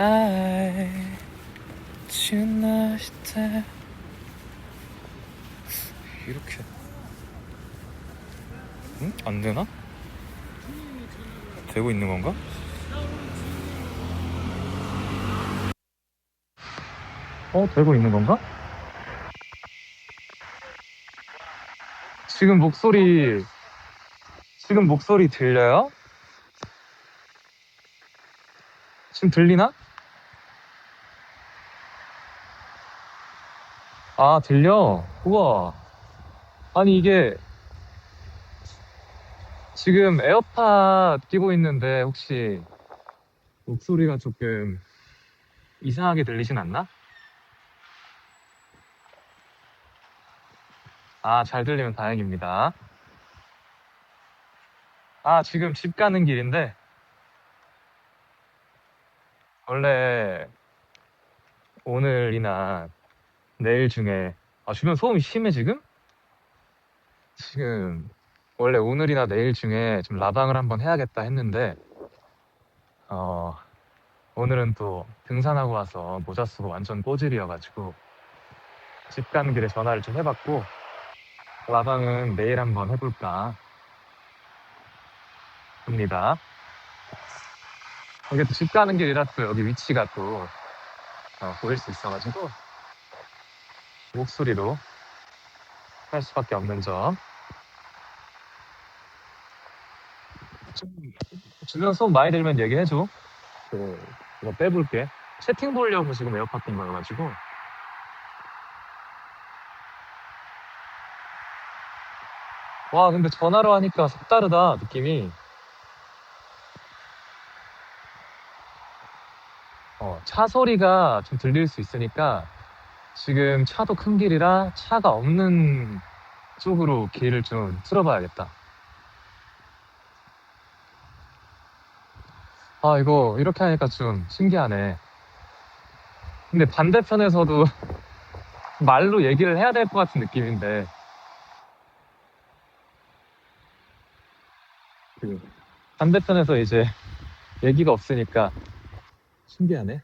愛지나시대 이렇게 응? 안 되나? 되고 있는 건가? 어, 되고 있는 건가? 지금 목소리, 지금 목소리 들려요? 지금 들리나? 아, 들려? 우와. 아니, 이게, 지금 에어팟 끼고 있는데, 혹시, 목소리가 조금 이상하게 들리진 않나? 아, 잘 들리면 다행입니다. 아, 지금 집 가는 길인데, 원래 오늘이나 내일 중에, 아, 주변 소음이 심해, 지금? 지금, 원래 오늘이나 내일 중에 좀 라방을 한번 해야겠다 했는데, 어, 오늘은 또 등산하고 와서 모자 쓰고 완전 꼬질이어가지고, 집 가는 길에 전화를 좀 해봤고, 라방은 내일 한번 해볼까 합니다. 이게 또 집 가는 길이라 또 여기 위치가 또 어, 보일 수 있어가지고 목소리로 할 수밖에 없는 점. 좀 주변 소음 많이 들면 얘기해줘. 그 이거 빼볼게. 채팅 보려고 지금 에어팟 낀 거여가지고. 와 근데 전화로 하니까 색다르다 느낌이. 어, 차 소리가 좀 들릴 수 있으니까 지금 차도 큰 길이라 차가 없는 쪽으로 길을 좀 틀어봐야겠다. 아, 이거 이렇게 하니까 좀 신기하네. 근데 반대편에서도 말로 얘기를 해야 될 것 같은 느낌인데. 그 반대편에서 이제 얘기가 없으니까 신기하네.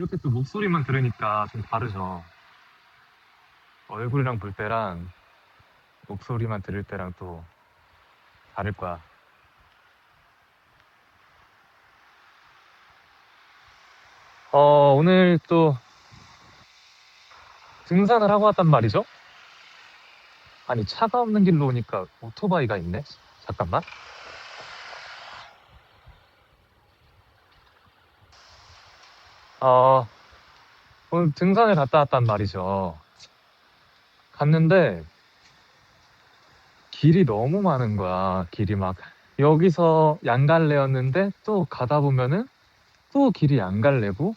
이렇게 또 목소리만 들으니까 좀 다르죠. 얼굴이랑 볼 때랑 목소리만 들을 때랑 또 다를 거야. 어, 오늘 또 등산을 하고 왔단 말이죠? 아니, 차가 없는 길로 오니까 오토바이가 있네? 잠깐만. 어, 오늘 등산을 갔다 왔단 말이죠. 갔는데, 길이 너무 많은 거야. 길이 막, 여기서 양갈래였는데, 또 가다 보면은, 또 길이 양갈래고,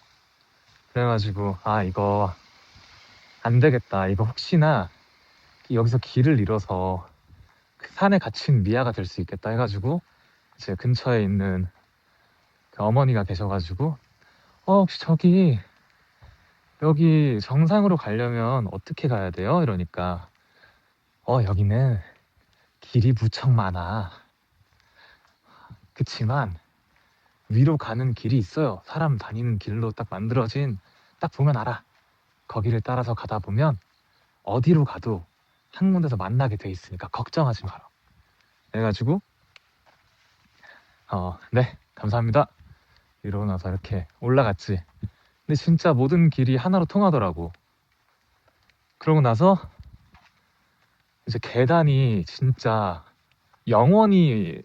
그래가지고, 아, 이거, 안 되겠다. 이거 혹시나, 여기서 길을 잃어서, 그 산에 갇힌 미아가 될 수 있겠다 해가지고, 제 근처에 있는 그 어머니가 계셔가지고, 어, 혹시 저기, 여기 정상으로 가려면 어떻게 가야 돼요? 이러니까, 어, 여기는 길이 무척 많아. 그치만, 위로 가는 길이 있어요. 사람 다니는 길로 딱 만들어진, 딱 보면 알아. 거기를 따라서 가다 보면, 어디로 가도 한 군데서 만나게 돼 있으니까 걱정하지 마라. 그래가지고, 어, 네, 감사합니다. 이러고 나서 이렇게 올라갔지. 근데 진짜 모든 길이 하나로 통하더라고. 그러고 나서 이제 계단이 진짜 영원히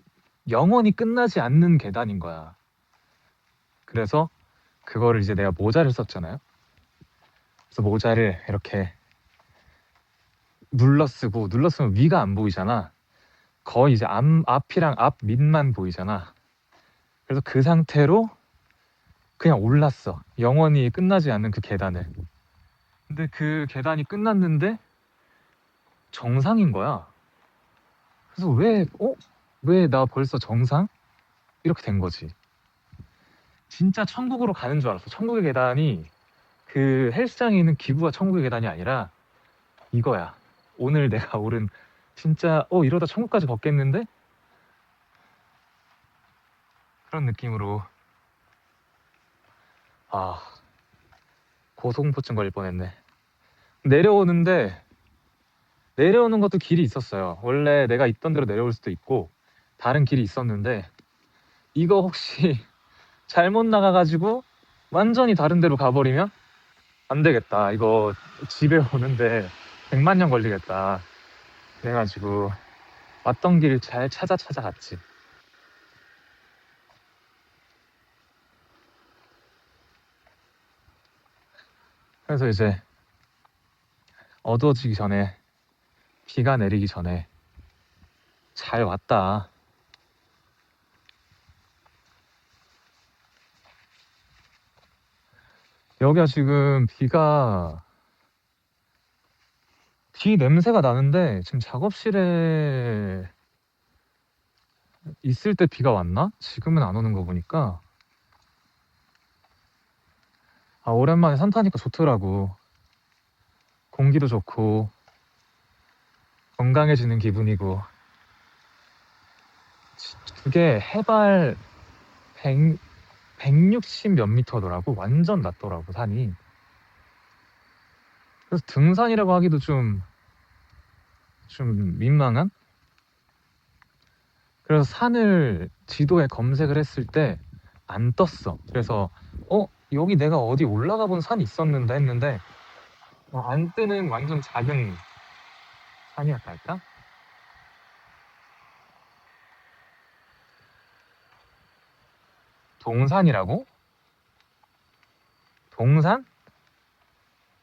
영원히 끝나지 않는 계단인 거야. 그래서 그거를 이제 내가 모자를 썼잖아요. 그래서 모자를 이렇게 눌러쓰고 눌러쓰면 위가 안 보이잖아. 거의 이제 앞, 앞이랑 앞 밑만 보이잖아. 그래서 그 상태로 그냥 올랐어. 영원히 끝나지 않는 그 계단을. 근데 그 계단이 끝났는데 정상인 거야. 그래서 왜, 어? 왜 나 벌써 정상? 이렇게 된 거지. 진짜 천국으로 가는 줄 알았어. 천국의 계단이 그 헬스장에 있는 기부가 천국의 계단이 아니라 이거야. 오늘 내가 오른 진짜 어 이러다 천국까지 걷겠는데? 그런 느낌으로 아 고소공포증 걸릴 뻔했네. 내려오는데 내려오는 것도 길이 있었어요. 원래 내가 있던 대로 내려올 수도 있고 다른 길이 있었는데 이거 혹시 잘못 나가가지고 완전히 다른 데로 가버리면 안 되겠다. 이거 집에 오는데 100만 년 걸리겠다. 그래가지고 왔던 길 잘 찾아 찾아 갔지. 그래서 이제 어두워지기 전에 비가 내리기 전에 잘 왔다. 여기가 지금 비가 비 냄새가 나는데 지금 작업실에 있을 때 비가 왔나? 지금은 안 오는 거 보니까 아 오랜만에 산 타니까 좋더라고. 공기도 좋고 건강해지는 기분이고. 그게 해발 100, 160 몇 미터더라고. 완전 낮더라고 산이. 그래서 등산이라고 하기도 좀, 좀 민망한? 그래서 산을 지도에 검색을 했을 때 안 떴어. 그래서, 어, 여기 내가 어디 올라가 본 산이 있었는데 했는데, 어, 안 뜨는 완전 작은 산이었다 할까? 동산이라고? 동산?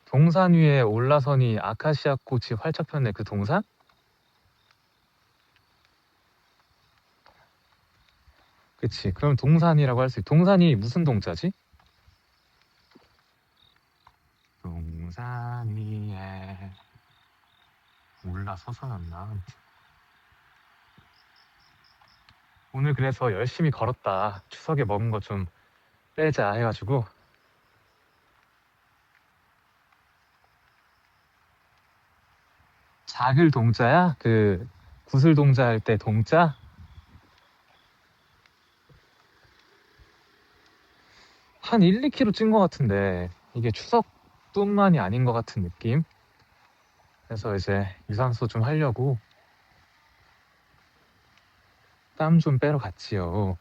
동산 위에 올라서니 아카시아 꽃이 활짝 폈네 그 동산? 그치 그럼 동산이라고 할 수 있 동산이 무슨 동자지? 동산 위에 올라서서였나? 오늘 그래서 열심히 걸었다. 추석에 먹은 거 좀 빼자 해가지고. 작을 동자야? 그 구슬 동자 할 때 동자? 한 1, 2kg 찐 것 같은데. 이게 추석 뿐만이 아닌 것 같은 느낌? 그래서 이제 유산소 좀 하려고 땀 좀 빼러 갔지요.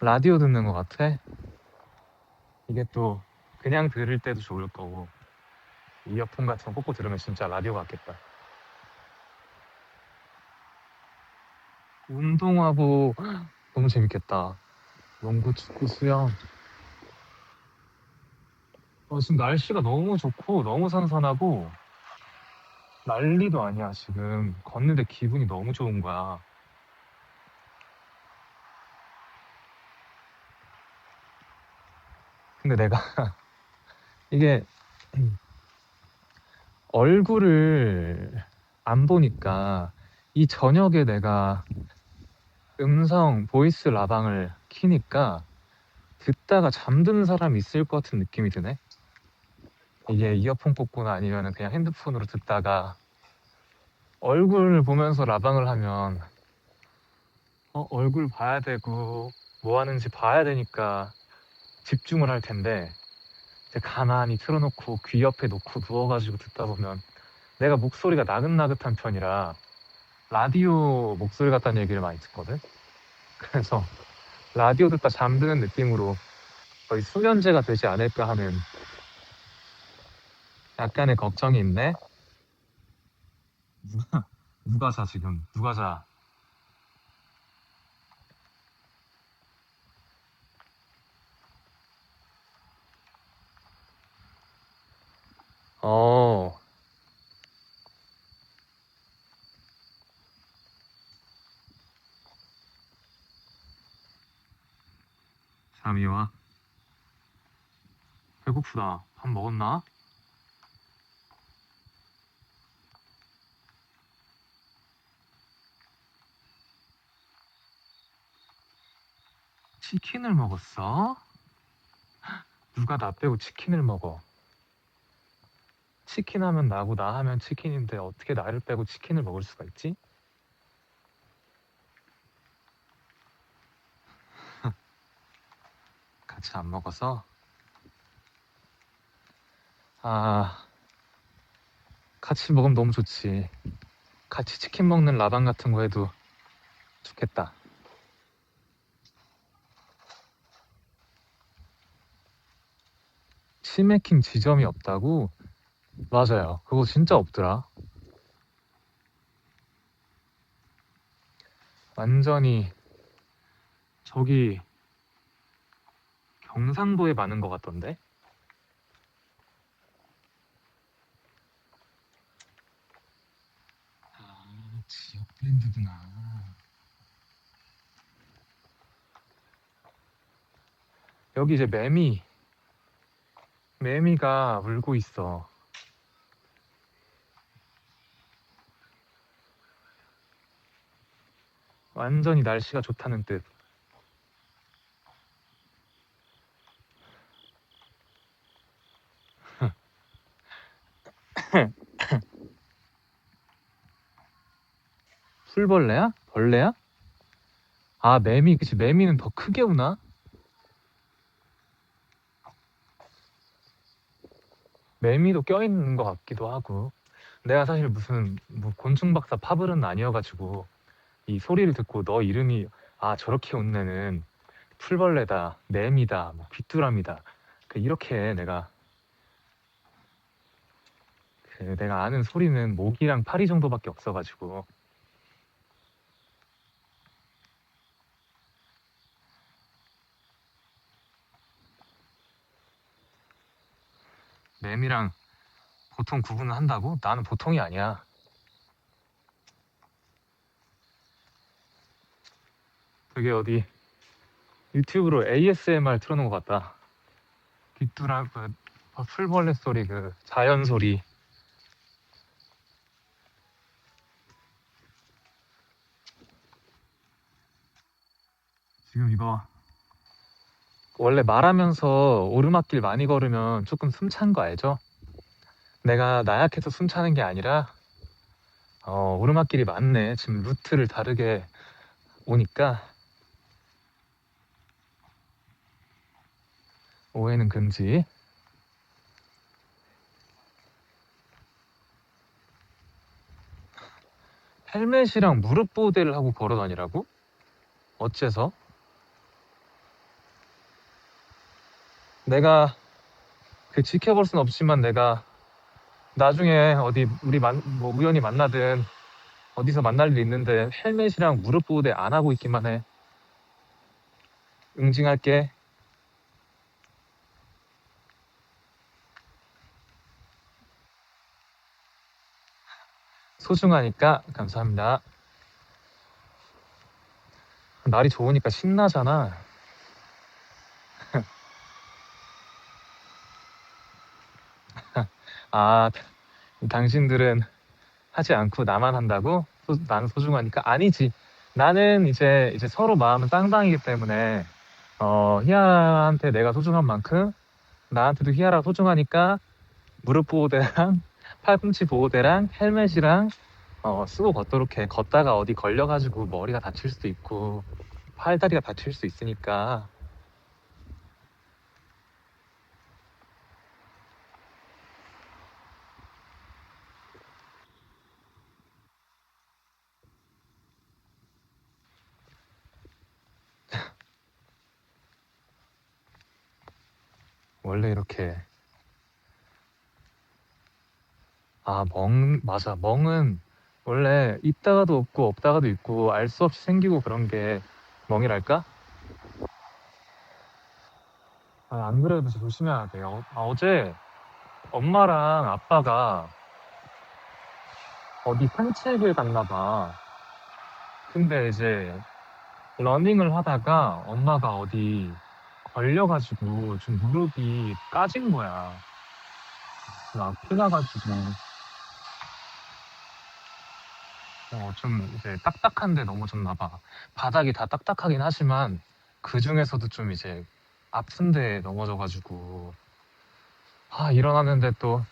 라디오 듣는 것 같아. 이게 또 그냥 들을 때도 좋을 거고 이어폰 같은 거 꽂고 들으면 진짜 라디오 같겠다. 운동하고 너무 재밌겠다. 농구, 축구, 수영. 어, 지금 날씨가 너무 좋고 너무 선선하고 난리도 아니야 지금 걷는데 기분이 너무 좋은 거야. 근데 내가 이게 얼굴을 안 보니까 이 저녁에 내가 음성 보이스 라방을 키니까 듣다가 잠드는 사람이 있을 것 같은 느낌이 드네. 이게 이어폰 꽂거나 아니면 그냥 핸드폰으로 듣다가 얼굴을 보면서 라방을 하면 어, 얼굴 봐야 되고 뭐 하는지 봐야 되니까 집중을 할 텐데 이제 가만히 틀어놓고 귀 옆에 놓고 누워가지고 듣다 보면 내가 목소리가 나긋나긋한 편이라 라디오 목소리 같다는 얘기를 많이 듣거든. 그래서 라디오 듣다 잠드는 느낌으로 거의 수면제가 되지 않을까 하는 약간의 걱정이 있네. 누가, 누가 자 지금? 누가 자? 어, 잠이 와. 배고프다. 밥 먹었나? 치킨을 먹었어? 누가 나 빼고 치킨을 먹어? 치킨 하면 나고 나 하면 치킨인데 어떻게 나를 빼고 치킨을 먹을 수가 있지? 같이 안 먹어서 아 같이 먹으면 너무 좋지 같이 치킨 먹는 라방 같은 거 해도 좋겠다 치맥킹 지점이 없다고? 맞아요 그거 진짜 없더라 완전히 저기 경상도에 많은 것 같던데? 아, 지역 브랜드구나. 여기 이제 매미, 매미가 울고 있어. 완전히 날씨가 좋다는 뜻. 풀벌레야? 벌레야? 아, 매미, 그치. 매미는 더 크게 우나? 매미도 껴있는 것 같기도 하고. 내가 사실 무슨 뭐 곤충 박사 파블은 아니어가지고 이 소리를 듣고 너 이름이 아 저렇게 웃는 풀벌레다, 매미다, 뭐 귀뚜라미다. 그 이렇게 내가 그 내가 아는 소리는 모기랑 파리 정도밖에 없어가지고 매미랑 보통 구분을 한다고? 나는 보통이 아니야. 그게 어디 유튜브로 ASMR 틀어놓은 것 같다. 귀뚜라 그 풀벌레 소리 그 자연 소리. 지금 이거 원래 말하면서 오르막길 많이 걸으면 조금 숨찬 거 알죠? 내가 나약해서 숨차는 게 아니라 어, 오르막길이 많네. 지금 루트를 다르게 오니까 오해는 금지. 헬멧이랑 무릎 보호대를 하고 걸어 다니라고? 어째서? 내가 그 지켜볼 순 없지만 내가 나중에 어디 우리 만, 뭐 우연히 만나든 어디서 만날 일 있는데 헬멧이랑 무릎 보호대 안 하고 있기만 해. 응징할게. 소중하니까 감사합니다. 날이 좋으니까 신나잖아. 아, 당신들은 하지 않고 나만 한다고? 소- 나는 소중하니까? 아니지. 나는 이제, 이제 서로 마음은 쌍방이기 때문에, 어, 희아한테 내가 소중한 만큼, 나한테도 희아가 소중하니까, 무릎 보호대랑, 팔꿈치 보호대랑, 헬멧이랑, 어, 쓰고 걷도록 해. 걷다가 어디 걸려가지고 머리가 다칠 수도 있고, 팔다리가 다칠 수 있으니까, 원래 이렇게 아, 멍, 맞아. 멍은 원래 있다가도 없고 없다가도 있고 알 수 없이 생기고 그런 게 멍이랄까? 아, 안 그래도 조심해야 돼요. 아, 어제 엄마랑 아빠가 어디 산책을 갔나 봐. 근데 이제 러닝을 하다가 엄마가 어디 걸려가지고 좀 무릎이 까진 거야. 그래서 아프다가지고 어, 좀 이제 딱딱한데 넘어졌나 봐. 바닥이 다 딱딱하긴 하지만 그 중에서도 좀 이제 아픈데 넘어져가지고 아 일어났는데 또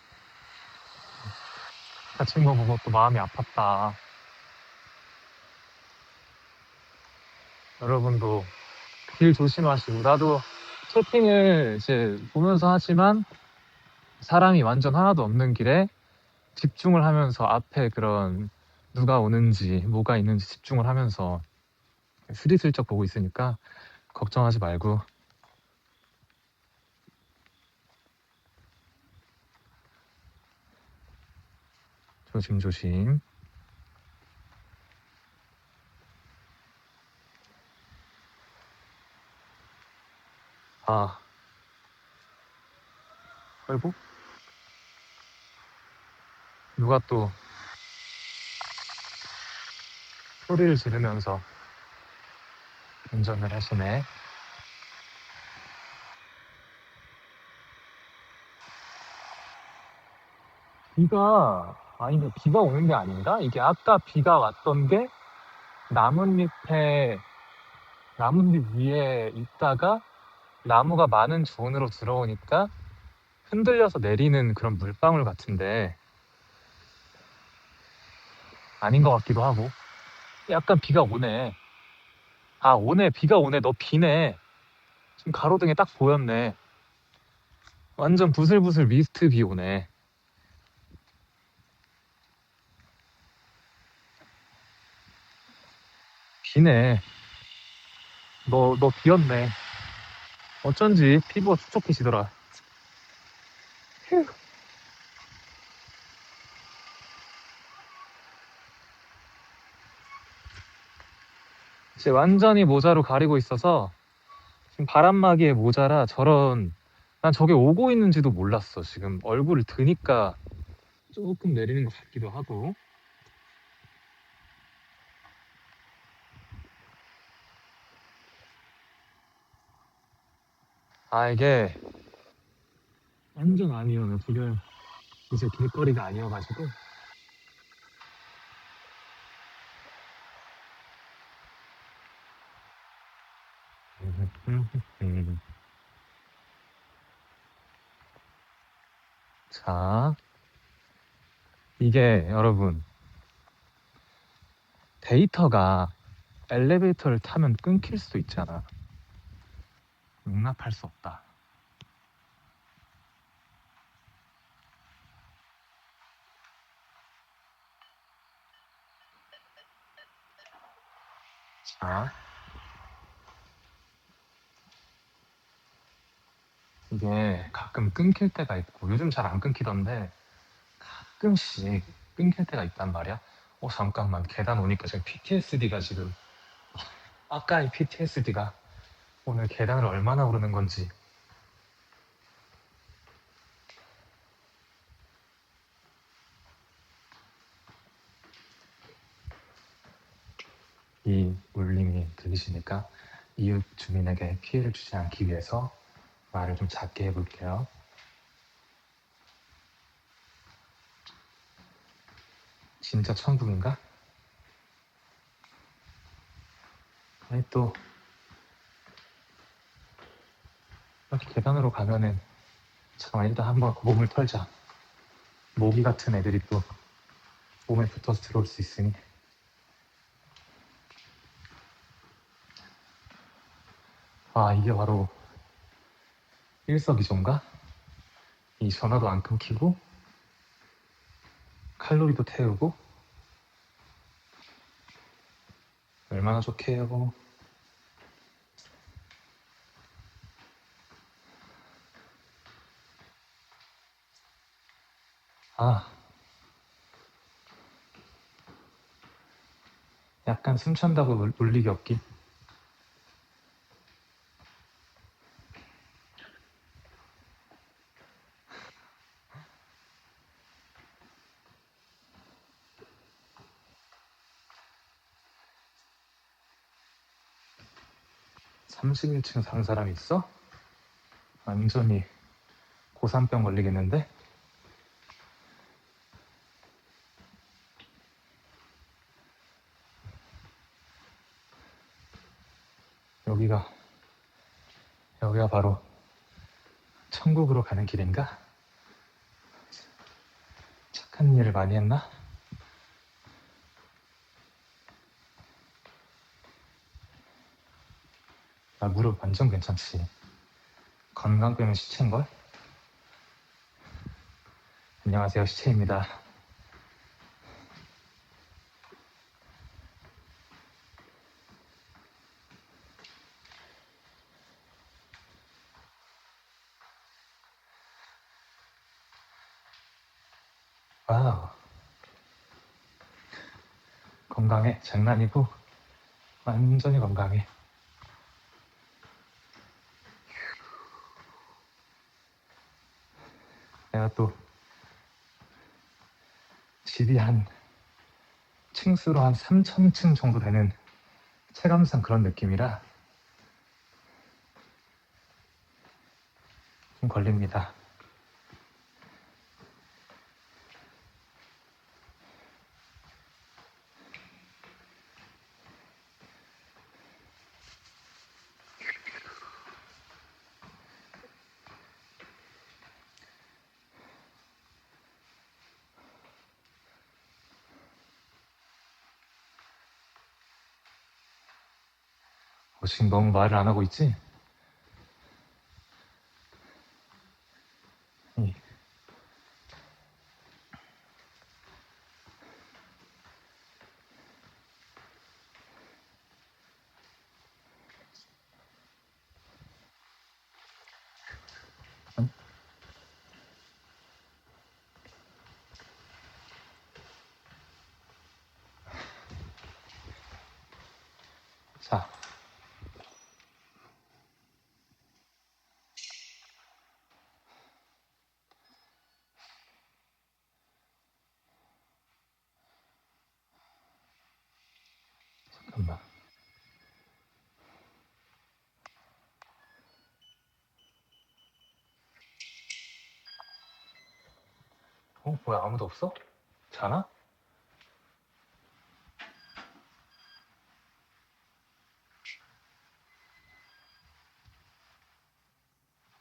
다친 거 보고 또 마음이 아팠다. 여러분도 길 조심하시고 나도 쇼핑을 이제 보면서 하지만 사람이 완전 하나도 없는 길에 집중을 하면서 앞에 그런 누가 오는지 뭐가 있는지 집중을 하면서 스리슬쩍 보고 있으니까 걱정하지 말고. 조심조심 아 아이고 누가 또 소리를 지르면서 운전을 하시네. 비가 아니 비가 오는 게 아닌가? 이게 아까 비가 왔던 게 나뭇잎에 나뭇잎 위에 있다가 나무가 많은 존으로 들어오니까 흔들려서 내리는 그런 물방울 같은데 아닌 것 같기도 하고 약간 비가 오네. 아 오네 비가 오네 너 비네. 지금 가로등에 딱 보였네. 완전 부슬부슬 미스트 비 오네. 비네. 너, 너 비었네. 어쩐지 피부가 촉촉해지더라. 휴. 이제 완전히 모자로 가리고 있어서 지금 바람막이에 모자라 저런 난 저게 오고 있는지도 몰랐어. 지금 얼굴을 드니까 조금 내리는 것 같기도 하고. 아 이게 완전 아니에요. 지금 이제 길거리가 아니어가지고 자, 이게 여러분 데이터가 엘리베이터를 타면 끊길 수도 있잖아. 용납할 수 없다. 자, 이게 가끔 끊길 때가 있고 요즘 잘 안 끊기던데 가끔씩 끊길 때가 있단 말이야. 어 잠깐만 계단 오니까 지금 PTSD가 지금 아까 이 PTSD가 오늘 계단을 얼마나 오르는 건지 이 울림이 들리시니까 이웃 주민에게 피해를 주지 않기 위해서 말을 좀 작게 해볼게요. 진짜 천국인가? 아니 또 이렇게 계단으로 가면은 잠깐 일단 한번 몸을 털자. 모기 같은 애들이 또 몸에 붙어서 들어올 수 있으니. 아 이게 바로 일석이조인가? 이 전화도 안 끊기고 칼로리도 태우고 얼마나 좋게요. 아 약간 숨 찬다고 놀- 놀리기 없긴. 삼십일 층 사는 사람이 있어? 완전히 고산병 걸리겠는데? 여기가 여기가 바로 천국으로 가는 길인가? 착한 일을 많이 했나? 나 무릎 완전 괜찮지. 건강 빼면 시체인걸? 안녕하세요, 시체입니다. 와우. 건강해. 장난이고, 완전히 건강해. 내가 또 집이 한 층수로 한 3,000층 정도 되는 체감상 그런 느낌이라 좀 걸립니다. 어, 지금 너무 말을 안 하고 있지? 자, 잠깐만. 어, 뭐야, 아무도 없어? 자나?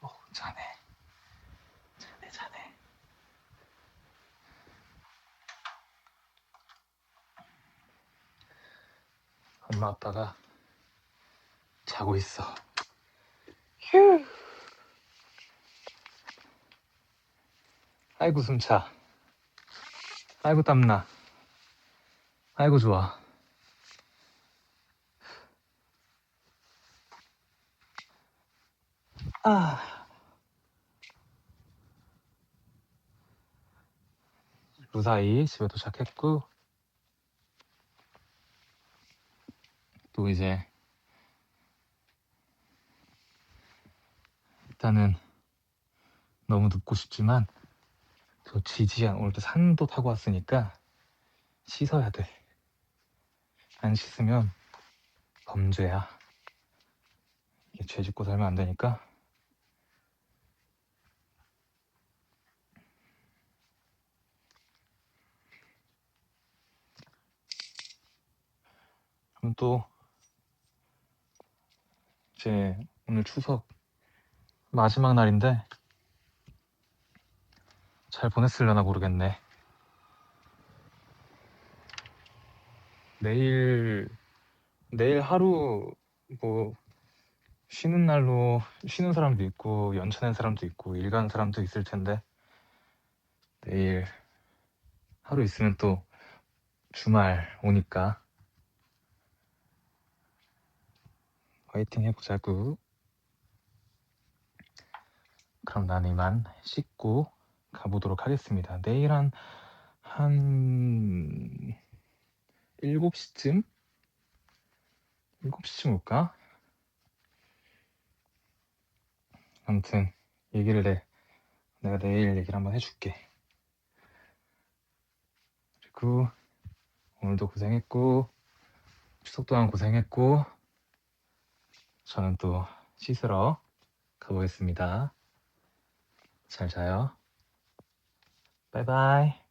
어, 자네. 자네, 자네. 엄마, 아빠가 자고 있어. 휴. 아이고, 숨차. 아이고, 땀나. 아이고, 좋아. 아. 무사히 집에 도착했고, 또 이제, 일단은 너무 눕고 싶지만, 저 지지한 오늘도 산도 타고 왔으니까 씻어야 돼. 안 씻으면 범죄야. 이게 죄 짓고 살면 안 되니까. 그럼 또 이제 오늘 추석 마지막 날인데 잘 보냈으려나 모르겠네. 내일 내일 하루 뭐 쉬는 날로 쉬는 사람도 있고 연차 낸 사람도 있고 일 가는 사람도 있을 텐데 내일 하루 있으면 또 주말 오니까 화이팅 해보자구. 그럼 난 이만 씻고 가보도록 하겠습니다. 내일 한, 한, 7시쯤? 7시쯤 올까? 아무튼, 얘기를 해. 내가 내일 얘기를 한번 해줄게. 그리고, 오늘도 고생했고, 추석 동안 고생했고, 저는 또 씻으러 가보겠습니다. 잘 자요. 바이바이.